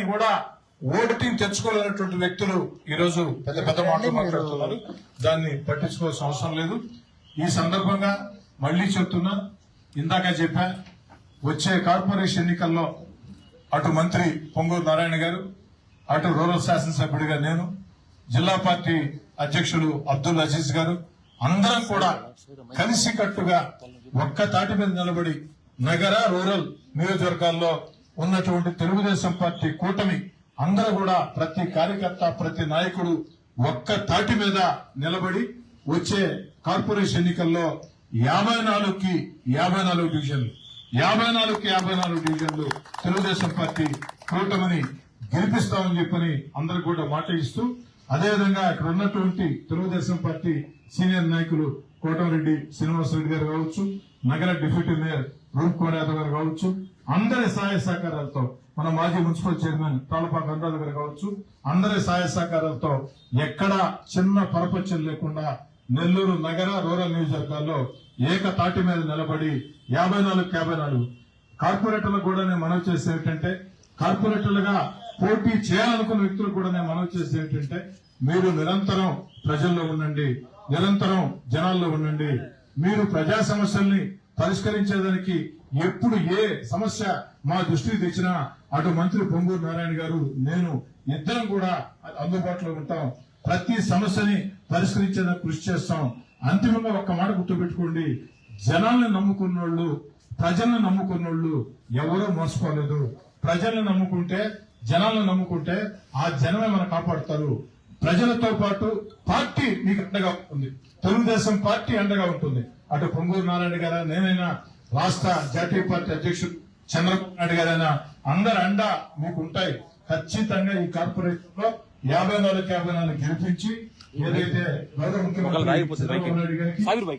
కూడా ఓటింగ్ తెచ్చుకోలేనటువంటి వ్యక్తులు ఈ రోజు పెద్ద పెద్ద మాటలు మాట్లాడుతున్నారు. దాన్ని పట్టించుకోవాల్సిన అవసరం లేదు. ఈ సందర్భంగా మళ్ళీ చెప్తున్నా ఇందాక చెప్పా వచ్చే కార్పొరేషన్ ఎన్నికల్లో అటు మంత్రి పొంగూరు నారాయణ గారు అటు రూరల్ శాసనసభ్యుడిగా నేను జిల్లా పార్టీ అధ్యక్షుడు అబ్దుల్ అజీజ్ గారు అందరం కూడా కలిసికట్టుగా ఒక్క తాటి మీద నిలబడి నగర రూరల్ నియోజకవర్గాల్లో ఉన్నటువంటి తెలుగుదేశం పార్టీ కూటమి అందరూ కూడా ప్రతి కార్యకర్త ప్రతి నాయకుడు ఒక్క తాటి మీద నిలబడి వచ్చే కార్పొరేషన్ ఎన్నికల్లో యాభై నాలుగుకి యాభై నాలుగు డివిజన్లు యాభై నాలుగుకి యాభై నాలుగు డివిజన్లు తెలుగుదేశం పార్టీ కూటమిని గెలిపిస్తామని చెప్పని అందరూ కూడా మాట ఇస్తూ అదేవిధంగా ఇక్కడ ఉన్నటువంటి తెలుగుదేశం పార్టీ సీనియర్ నాయకులు కోటమిరెడ్డి శ్రీనివాసరెడ్డి గారు కావచ్చు నగర డిప్యూటీ మేయర్ రూప్ కుమార్ యాదవ్ గారు కావచ్చు అందరి సహాయ సహకారాలతో మన మాజీ మున్సిపల్ చైర్మన్ తాళపాక అనురాధ గారు కావచ్చు అందరి సహాయ సహకారాలతో ఎక్కడా చిన్న పరపచ్చం లేకుండా నెల్లూరు నగర రూరల్ నియోజకవర్గాల్లో ఏకతాటి మీద నిలబడి యాభై నాలుగు యాభై నాలుగు కార్పొరేటర్లకు కూడా నేను మనవి చేసేది ఏంటంటే కార్పొరేటర్లుగా పోటీ చేయాలనుకున్న వ్యక్తులు కూడా నేను మనవి చేసేది ఏంటంటే మీరు నిరంతరం ప్రజల్లో ఉండండి నిరంతరం జనాల్లో ఉండండి. మీరు ప్రజా సమస్యల్ని పరిష్కరించేదానికి ఎప్పుడు ఏ సమస్య మా దృష్టికి తెచ్చినా అటు మంత్రి పొంగూరు నారాయణ గారు నేను ఇద్దరం కూడా అందుబాటులో ఉంటాం. ప్రతి సమస్యని పరిష్కరించేందుకు కృషి చేస్తాం. అంతిమంగా ఒక్క మాట గుర్తుపెట్టుకోండి. జనాల్ని నమ్ముకున్నోళ్ళు ప్రజల్ని నమ్ముకున్నోళ్ళు ఎవరూ మోసపోలేదు. ప్రజల్ని నమ్ముకుంటే జనాలను నమ్ముకుంటే ఆ జనమే మనం కాపాడుతారు. ప్రజలతో పాటు పార్టీ మీకు అండగా ఉంటుంది. తెలుగుదేశం పార్టీ అండగా ఉంటుంది. అటు పొంగూరు నారాయణ గారా నేనైనా రాష్ట్ర జాతీయ పార్టీ అధ్యక్షుడు చంద్రబాబు నాయుడు గారైనా అందరి అండ మీకు ఉంటాయి. ఖచ్చితంగా ఈ కార్పొరేషన్లో యాభై నాలుగు యాభై నాలుగు గెలిపించి ఏదైతే గౌరవ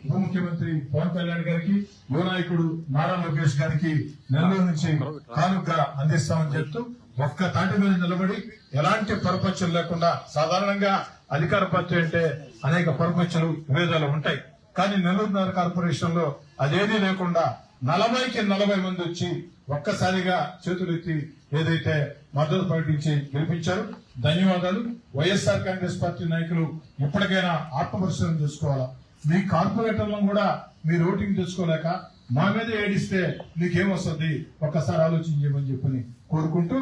ఉప ముఖ్యమంత్రి పవన్ కళ్యాణ్ గారికి యువ నాయకుడు నారా లోకేష్ గారికి నెల్లూరు నుంచి కానుక అందిస్తామని చెప్తూ ఒక్క తాటి మీద నిలబడి ఎలాంటి పరపక్షలు లేకుండా సాధారణంగా అధికార పార్టీ అంటే అనేక పరపక్షలు విభేదాలు ఉంటాయి. కానీ నెల్లూరు నగర కార్పొరేషన్లో అదేదీ లేకుండా నలభైకి నలభై మంది వచ్చి ఒక్కసారిగా చేతులెత్తి ఏదైతే మద్దతు ప్రకటించి గెలిపించారు. ధన్యవాదాలు. వైఎస్ఆర్ కాంగ్రెస్ పార్టీ నాయకులు ఇప్పటికైనా ఆత్మపరిశీలన చేసుకోవాలా? మీ కార్పొరేటర్లను కూడా మీరు ఓటింగ్ తెచ్చుకోలేక మా మీద ఏడిస్తే మీకేమొస్తుంది ఒక్కసారి ఆలోచించమని చెప్పని కోరుకుంటూ